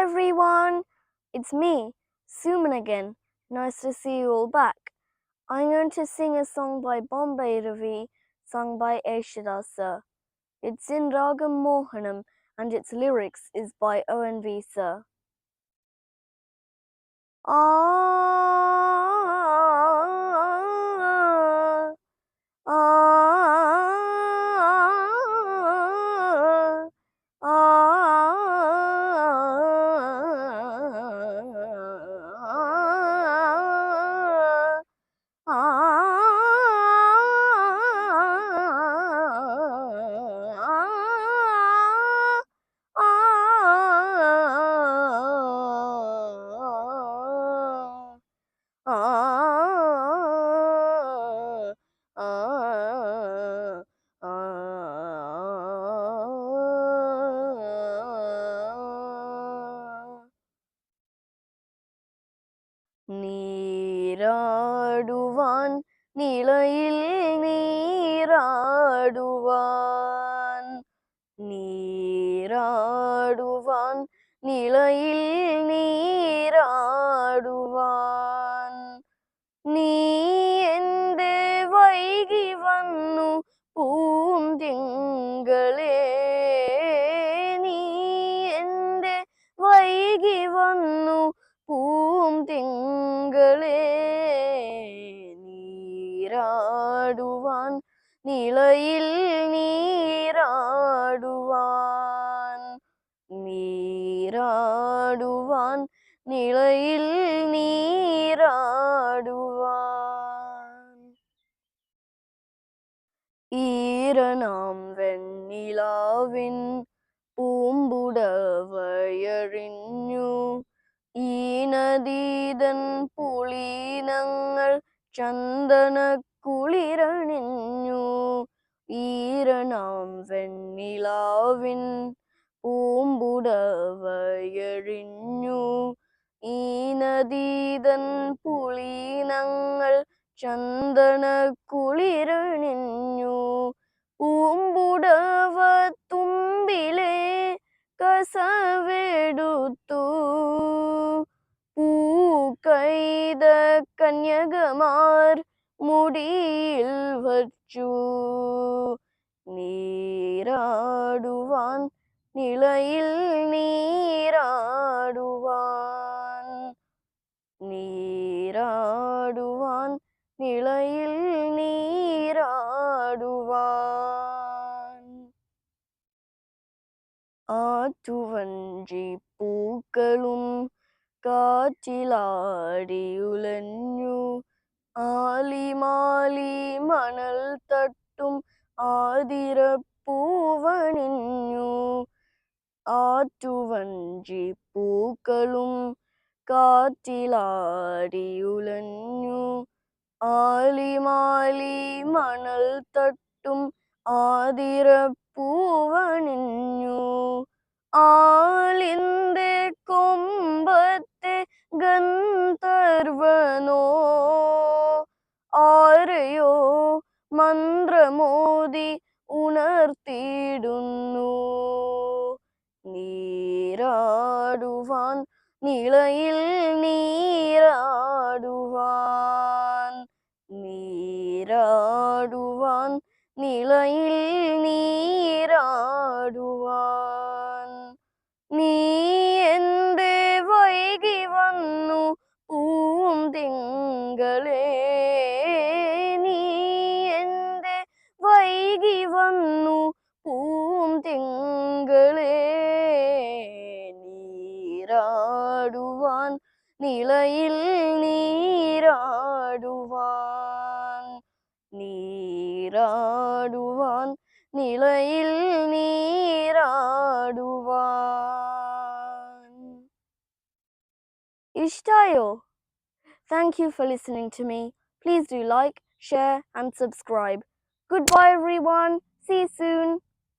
everyone. It's me, Suman again. Nice to see you all back. I'm going to sing a song by Bombay Ravi, sung by Aishada sir. It's in Ragam Mohanam and its lyrics is by ONV sir. Ah, நீராடுவான் நிலையில் நீராடுவான் நீராடுவான் நிலையில் நீராடுவான் നീ എൻ്റെ വൈകി വന്നു പൂന്തിങ്കളേ നീരാടുവാൻ നിളയിൽ നീരാടുവാൻ നീരാടുവാൻ നിളയിൽ നീരാടുവാൻ ഈരനാം വെണ്ണിലാവിൻ പൂമ്പുടവയഴിഞ്ഞു ഈ നദീതൻ പുളീനങ്ങൾ ചന്ദന കുളിരണിഞ്ഞു ഈരണാം വെണ്ണിലാവിൻ പൂമ്പുടവയഴിഞ്ഞു. ഈ നദീതൻ പുളീനങ്ങൾ ചന്ദന കുളിരണിഞ്ഞു പൂമ്പുടവ തുമ്പിലെ കസവെടുത്തു. அகற்று நீராடுவான் நிலையில் நீராடுவான். நீராடுவான் நிலையில் நீராடுவான். ஆற்றுவன்றி பூக்களும் காற்றிலாடியுலன் ആലിമാലി മണൽ തട്ടും ആതിരപ്പൂവണിഞ്ഞു. ആറ്റുവഞ്ചി പൂക്കളും കാറ്റിലാടിയുലഞ്ഞു. ആലിമാലി മണൽ തട്ടും ആതിരപ്പൂവണിഞ്ഞു. ആലിന്റെ മന്ത്രമോദി ഉണർത്തിയിടുന്നു. നീരാടുവാൻ നിളയിൽ നീരാടുവാൻ നീരാടുവാൻ നിളയിൽ നീരാടുവാൻ നീ നീരാടുവാൻ നിളയിൽ നീരാടുവാൻ നീരാടുവാൻ നിളയിൽ നീരാടുവാൻ ഇഷ്ടായോ Thank you for listening to me. Please do like, share, and subscribe. Goodbye, everyone. See you soon.